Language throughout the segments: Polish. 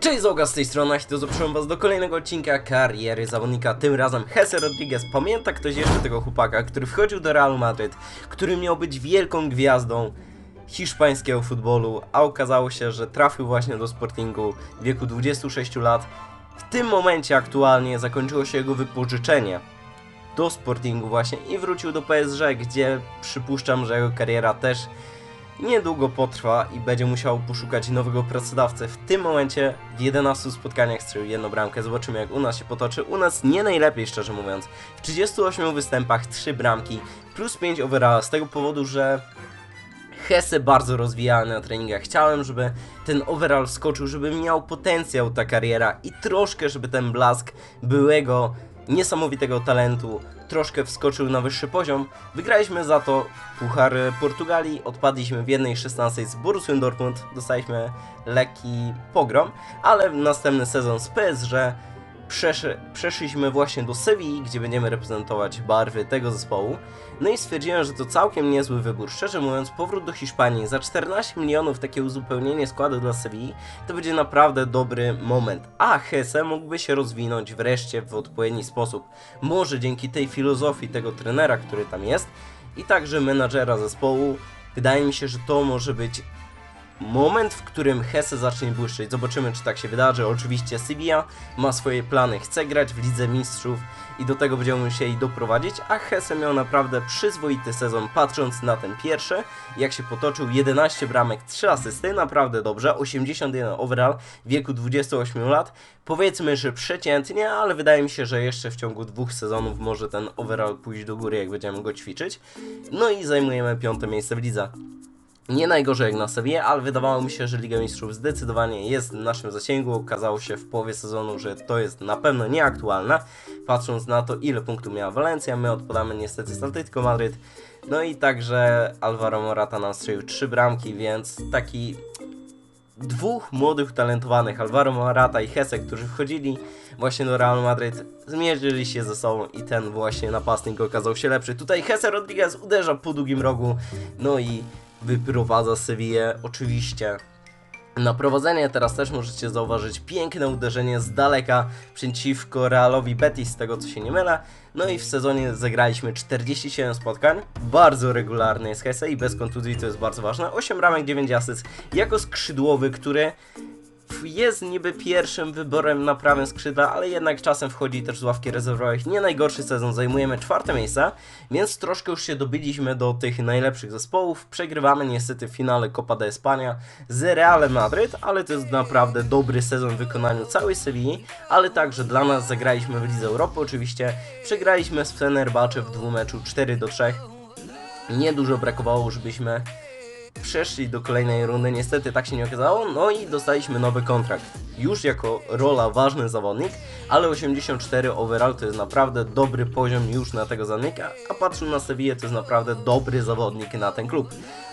Cześć Zoga z tej strony, to zapraszam was do kolejnego odcinka kariery zawodnika, tym razem Jesse Rodriguez. Pamięta ktoś jeszcze tego chłopaka, który wchodził do Realu Madryt, który miał być wielką gwiazdą hiszpańskiego futbolu, a okazało się, że trafił właśnie do Sportingu w wieku 26 lat. W tym momencie aktualnie zakończyło się jego wypożyczenie do Sportingu właśnie i wrócił do PSG, gdzie przypuszczam, że jego kariera też niedługo potrwa i będzie musiał poszukać nowego pracodawcy. W tym momencie w 11 spotkaniach strzelił jedną bramkę. Zobaczymy jak u nas się potoczy. U nas nie najlepiej szczerze mówiąc. W 38 występach 3 bramki plus 5 overalla z tego powodu, że Hesse bardzo rozwijałem na treningach. Chciałem, żeby ten overall skoczył, żeby miał potencjał ta kariera i troszkę, żeby ten blask byłego niesamowitego talentu. Troszkę wskoczył na wyższy poziom. Wygraliśmy za to Puchar Portugalii, odpadliśmy w 1.16 z Borussią Dortmund, dostaliśmy lekki pogrom, ale w następny sezon z PSG przesz przeszliśmy właśnie do Sewilli, gdzie będziemy reprezentować barwy tego zespołu. No i stwierdziłem, że to całkiem niezły wybór. Szczerze mówiąc, powrót do Hiszpanii za 14 milionów, takie uzupełnienie składu dla Sewilli, to będzie naprawdę dobry moment. A Hesse mógłby się rozwinąć wreszcie w odpowiedni sposób. Może dzięki tej filozofii tego trenera, który tam jest, i także menadżera zespołu. Wydaje mi się, że to może być moment, w którym Hesse zacznie błyszczeć. Zobaczymy, czy tak się wydarzy. Oczywiście Sevilla ma swoje plany, chce grać w Lidze Mistrzów i do tego będziemy musieli doprowadzić, a Hesse miał naprawdę przyzwoity sezon, patrząc na ten pierwszy, jak się potoczył, 11 bramek, 3 asysty, naprawdę dobrze, 81 overall w wieku 28 lat. Powiedzmy, że przeciętnie, ale wydaje mi się, że jeszcze w ciągu dwóch sezonów może ten overall pójść do góry, jak będziemy go ćwiczyć. No i zajmujemy piąte miejsce w lidze. Nie najgorzej jak na sobie, ale wydawało mi się, że Liga Mistrzów zdecydowanie jest w naszym zasięgu. Okazało się w połowie sezonu, że to jest na pewno nieaktualne. Patrząc na to, ile punktów miała Walencja, my odpadamy niestety z Atletico Madryt. No i także Alvaro Morata nam strzelił trzy bramki, więc taki dwóch młodych, utalentowanych, Alvaro Morata i Hesse, którzy wchodzili właśnie do Real Madryt, zmierzyli się ze sobą i ten właśnie napastnik okazał się lepszy. Tutaj Hesse Rodriguez uderza po długim rogu, no i wyprowadza Sevillę oczywiście. Na prowadzenie teraz też możecie zauważyć piękne uderzenie z daleka przeciwko Realowi Betis, z tego co się nie mylę. No i w sezonie zagraliśmy 47 spotkań, bardzo regularny jest Hesse i bez kontuzji, to jest bardzo ważne. 8 ramek, 9 asyst jako skrzydłowy, który jest niby pierwszym wyborem na prawym skrzydle, ale jednak czasem wchodzi też z ławki rezerwowych. Nie najgorszy sezon, zajmujemy czwarte miejsce, więc troszkę już się dobiliśmy do tych najlepszych zespołów. Przegrywamy niestety w finale Copa de España z Realem Madryt, ale to jest naprawdę dobry sezon w wykonaniu całej Sewilli, ale także dla nas zagraliśmy w Lidze Europy oczywiście. Przegraliśmy z Fenerbahce w dwumeczu 4 do 3. Niedużo brakowało, żebyśmy przeszli do kolejnej rundy. Niestety tak się nie okazało. No i dostaliśmy nowy kontrakt. Już jako rola ważny zawodnik, ale 84 overall to jest naprawdę dobry poziom już na tego zawodnika, a patrząc na Sevillę to jest naprawdę dobry zawodnik na ten klub.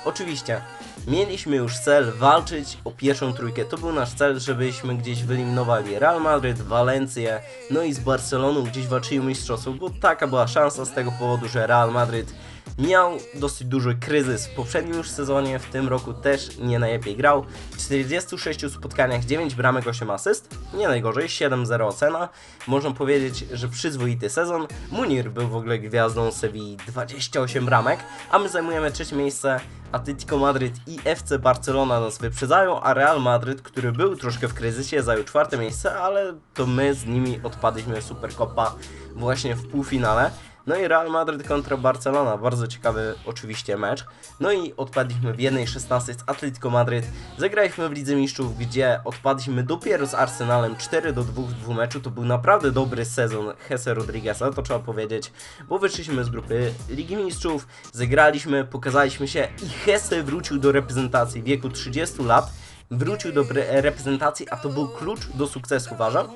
Oczywiście, mieliśmy już cel walczyć o pierwszą trójkę. To był nasz cel, żebyśmy gdzieś wyeliminowali Real Madryt, Walencję, no i z Barceloną gdzieś walczyli o mistrzostwo, bo taka była szansa z tego powodu, że Real Madryt miał dosyć duży kryzys w poprzednim już sezonie, w tym roku też nie najlepiej grał. W 46 spotkaniach 9 bramek, 8 asyst, nie najgorzej, 7-0 ocena. Można powiedzieć, że przyzwoity sezon. Munir był w ogóle gwiazdą Sewilli, 28 bramek, a my zajmujemy trzecie miejsce. Atletico Madryt i FC Barcelona nas wyprzedzają, a Real Madryt, który był troszkę w kryzysie, zajął czwarte miejsce, ale to my z nimi odpadliśmy Supercopa właśnie w półfinale. No i Real Madryt kontra Barcelona, bardzo ciekawy oczywiście mecz. No i odpadliśmy w 1.16 z Atletico Madryt. Zagraliśmy w Lidze Mistrzów, gdzie odpadliśmy dopiero z Arsenalem 4 do 2 w dwóch meczu. To był naprawdę dobry sezon Jesse Rodrigueza, to trzeba powiedzieć, bo wyszliśmy z grupy Ligi Mistrzów, zagraliśmy, pokazaliśmy się i Hesse wrócił do reprezentacji w wieku 30 lat. Wrócił do re- reprezentacji, a to był klucz do sukcesu, uważam.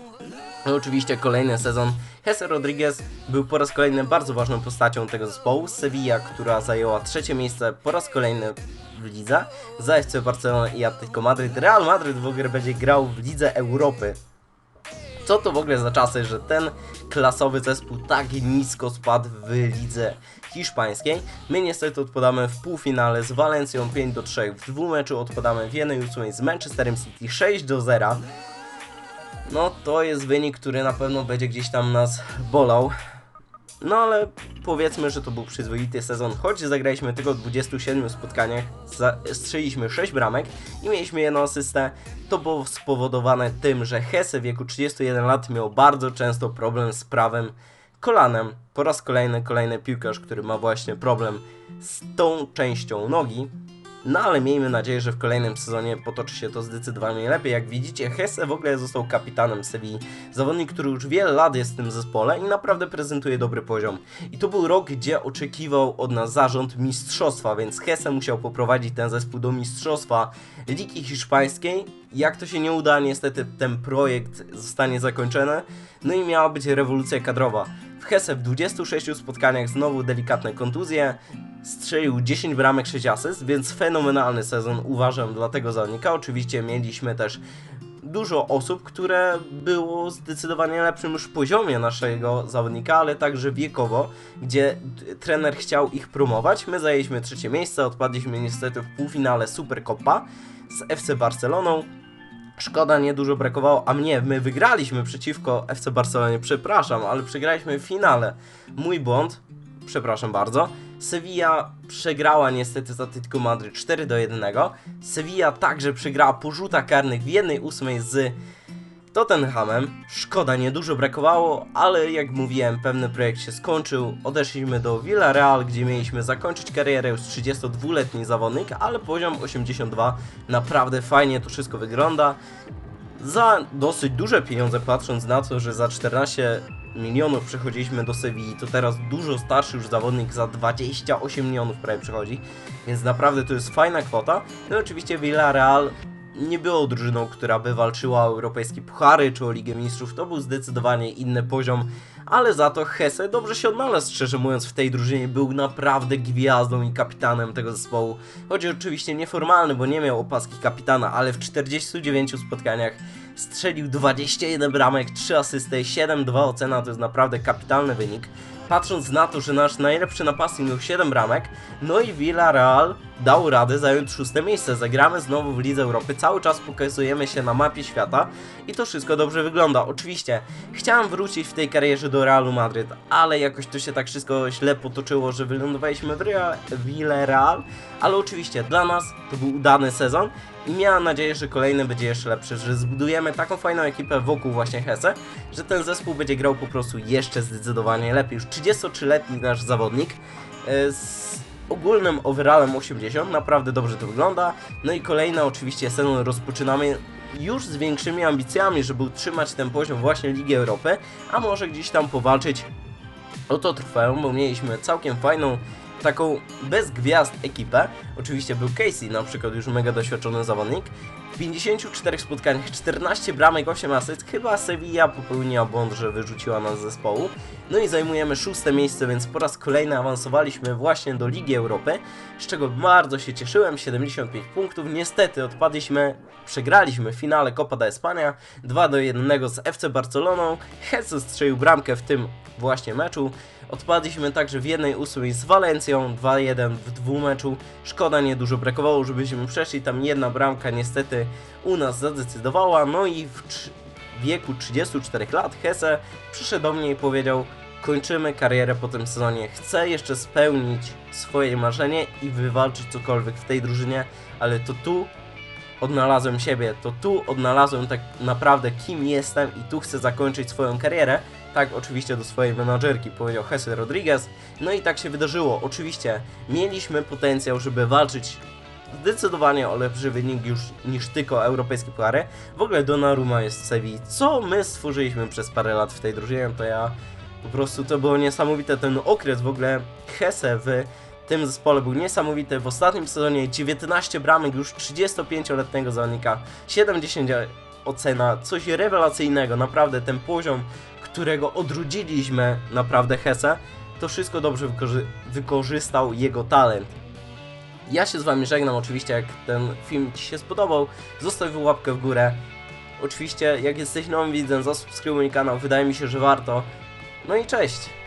No oczywiście kolejny sezon. Jesse Rodriguez był po raz kolejny bardzo ważną postacią tego zespołu. Sevilla, która zajęła trzecie miejsce po raz kolejny w lidze. Za FC Barcelona i Atletico Madryt. Real Madryt w ogóle będzie grał w Lidze Europy. Co to w ogóle za czasy, że ten klasowy zespół tak nisko spadł w lidze hiszpańskiej. My niestety odpadamy w półfinale z Walencją 5 do 3 w dwumeczu, odpadamy w 1-8 z Manchesterem City 6 do 0. No to jest wynik, który na pewno będzie gdzieś tam nas bolał. No ale powiedzmy, że to był przyzwoity sezon, choć zagraliśmy tylko w 27 spotkaniach, strzeliśmy 6 bramek i mieliśmy jedną asystę. To było spowodowane tym, że Hesse w wieku 31 lat miał bardzo często problem z prawym kolanem. Po raz kolejny kolejny piłkarz, który ma właśnie problem z tą częścią nogi. No ale miejmy nadzieję, że w kolejnym sezonie potoczy się to zdecydowanie lepiej. Jak widzicie, Hesse w ogóle został kapitanem Sewilli. Zawodnik, który już wiele lat jest w tym zespole i naprawdę prezentuje dobry poziom. I to był rok, gdzie oczekiwał od nas zarząd mistrzostwa, więc Hesse musiał poprowadzić ten zespół do mistrzostwa Ligi Hiszpańskiej. Jak to się nie uda, niestety ten projekt zostanie zakończony. No i miała być rewolucja kadrowa. W Hesse w 26 spotkaniach znowu delikatne kontuzje, strzelił 10 bramek 6 asyst, więc fenomenalny sezon uważam dla tego zawodnika. Oczywiście mieliśmy też dużo osób, które było zdecydowanie lepszym już poziomie naszego zawodnika, ale także wiekowo, gdzie trener chciał ich promować. My zajęliśmy trzecie miejsce, odpadliśmy niestety w półfinale Supercopa z FC Barceloną. Szkoda, nie dużo brakowało, a mnie, my wygraliśmy przeciwko FC Barcelonie, przepraszam, ale przegraliśmy w finale. Mój błąd, przepraszam bardzo. Sevilla przegrała niestety z Atletico Madryt 4 do 1. Sevilla także przegrała po rzutach karnych w 1-8 z Tottenhamem. Szkoda, niedużo brakowało, ale jak mówiłem, pewny projekt się skończył. Odeszliśmy do Villarreal, gdzie mieliśmy zakończyć karierę już 32-letni zawodnik, ale poziom 82 naprawdę fajnie to wszystko wygląda. Za dosyć duże pieniądze, patrząc na to, że za 14 milionów przechodziliśmy do Sewilli, to teraz dużo starszy już zawodnik za 28 milionów prawie przychodzi, więc naprawdę to jest fajna kwota. No i oczywiście Villarreal nie było drużyną, która by walczyła o europejskie puchary czy o Ligę Mistrzów, to był zdecydowanie inny poziom, ale za to Hesse dobrze się odnalazł, szczerze mówiąc, w tej drużynie był naprawdę gwiazdą i kapitanem tego zespołu. Choć oczywiście nieformalny, bo nie miał opaski kapitana, ale w 49 spotkaniach strzelił 21 bramek, 3 asysty, 7-2 ocena, to jest naprawdę kapitalny wynik. Patrząc na to, że nasz najlepszy napastnik miał 7 bramek, no i Villarreal dał radę zająć szóste miejsce. Zagramy znowu w Lidze Europy, cały czas pokazujemy się na mapie świata i to wszystko dobrze wygląda. Oczywiście chciałem wrócić w tej karierze do Realu Madryt, ale jakoś to się tak wszystko źle potoczyło, że wylądowaliśmy w Real, Villarreal, ale oczywiście dla nas to był udany sezon i miałem nadzieję, że kolejny będzie jeszcze lepszy, że zbudujemy taką fajną ekipę wokół właśnie Hesse, że ten zespół będzie grał po prostu jeszcze zdecydowanie lepiej. Już 33-letni nasz zawodnik e, z ogólnym overallem 80, naprawdę dobrze to wygląda. No i kolejny oczywiście sezon rozpoczynamy już z większymi ambicjami, żeby utrzymać ten poziom właśnie Ligi Europy, a może gdzieś tam powalczyć o to trofeum, bo mieliśmy całkiem fajną, taką bez gwiazd ekipę. Oczywiście był Casey, na przykład już mega doświadczony zawodnik. W 54 spotkaniach 14 bramek, 8 asyst. Chyba Sevilla popełniła błąd, że wyrzuciła nas z zespołu. No i zajmujemy szóste miejsce, więc po raz kolejny awansowaliśmy właśnie do Ligi Europy, z czego bardzo się cieszyłem, 75 punktów. Niestety odpadliśmy, przegraliśmy w finale Copa de España 2 do 1 z FC Barceloną. Jesus strzelił bramkę w tym właśnie meczu. Odpadliśmy także w jednej ósmej z Walencją, 2-1 w dwumeczu. Szkoda, nie dużo brakowało, żebyśmy przeszli. Tam jedna bramka niestety u nas zadecydowała. No i w wieku 34 lat Hesse przyszedł do mnie i powiedział kończymy karierę po tym sezonie. Chcę jeszcze spełnić swoje marzenie i wywalczyć cokolwiek w tej drużynie, ale to tu odnalazłem siebie, to tu odnalazłem tak naprawdę kim jestem i tu chcę zakończyć swoją karierę. Tak, oczywiście do swojej menadżerki powiedział Jesse Rodriguez. No i tak się wydarzyło. Oczywiście mieliśmy potencjał, żeby walczyć zdecydowanie o lepszy wynik już niż tylko europejskie puchary. W ogóle Donnarumma jest w. Co my stworzyliśmy przez parę lat w tej drużynie, to ja po prostu to było niesamowite. Ten okres w ogóle Hesse w tym zespole był niesamowity. W ostatnim sezonie 19 bramek już 35-letniego zawodnika, 70 ocena, coś rewelacyjnego, naprawdę ten poziom, którego odrodziliśmy naprawdę Hesse, to wszystko dobrze wykorzy- wykorzystał jego talent. Ja się z wami żegnam, oczywiście jak ten film Ci się spodobał, zostaw łapkę w górę Oczywiście, jak jesteś nowym widzem, zasubskrybuj kanał, wydaje mi się, że warto. No i cześć!